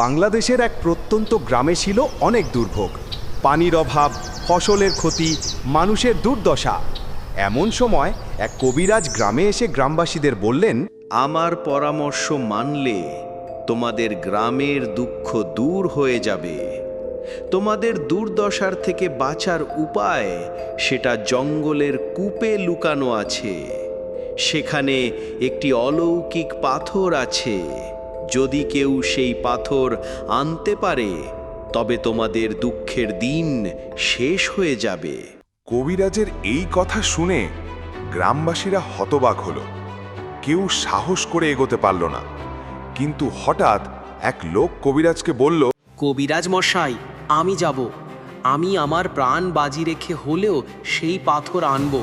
বাংলাদেশের এক প্রত্যন্ত গ্রামে ছিল অনেক দুর্ভোগ। পানির অভাব, ফসলের ক্ষতি, মানুষের দুর্দশা। এমন সময় এক কবিরাজ গ্রামে এসে গ্রামবাসীদের বললেন, আমার পরামর্শ মানলে তোমাদের গ্রামের দুঃখ দূর হয়ে যাবে। তোমাদের দুর্দশার থেকে বাঁচার উপায় সেটা জঙ্গলের কূপে লুকানো আছে। সেখানে একটি অলৌকিক পাথর আছে। যদি কেউ সেই পাথর আনতে পারে তবে তোমাদের দুঃখের দিন শেষ হয়ে যাবে। কবিরাজের এই কথা শুনে গ্রামবাসীরা হতবাক হল। কেউ সাহস করে এগোতে পারল না। কিন্তু হঠাৎ এক লোক কবিরাজকে বলল কবিরাজ মশাই আমি যাব। আমি আমার প্রাণ বাজি রেখে হলেও সেই পাথর আনব।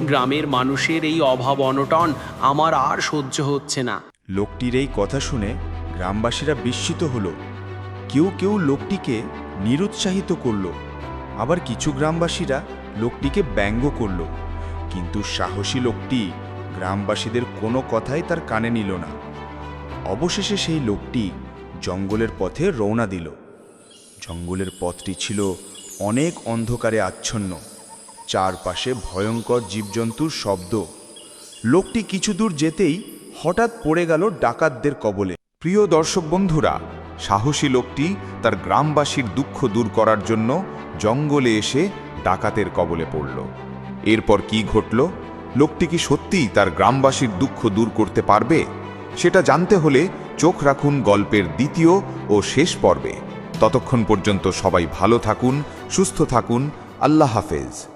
গ্রামের মানুষের এই অভাব অনটন আমার আর সহ্য হচ্ছে না। লোকটির এই কথা শুনে গ্রামবাসীরা বিস্মিত হলো। কেউ কেউ লোকটিকে নিরুৎসাহিত করল। আবার কিছু গ্রামবাসীরা লোকটিকে ব্যঙ্গ করল। কিন্তু সাহসী লোকটি গ্রামবাসীদের কোনো কথাই তার কানে নিল না। অবশেষে সেই লোকটি জঙ্গলের পথে রওনা দিল। জঙ্গলের পথটি ছিল অনেক অন্ধকারে আচ্ছন্ন। চারপাশে ভয়ঙ্কর জীবজন্তুর শব্দ। লোকটি কিছু দূর যেতেই হঠাৎ পড়ে গেল ডাকাতদের কবলে। প্রিয় দর্শক বন্ধুরা, সাহসী লোকটি তার গ্রামবাসীর দুঃখ দূর করার জন্য জঙ্গলে এসে ডাকাতের কবলে পড়ল। এরপর কি ঘটল? লোকটি কি সত্যিই তার গ্রামবাসীর দুঃখ দূর করতে পারবে? সেটা জানতে হলে চোখ রাখুন গল্পের দ্বিতীয় ও শেষ পর্বে। ততক্ষণ পর্যন্ত সবাই ভালো থাকুন, সুস্থ থাকুন। আল্লাহ হাফেজ।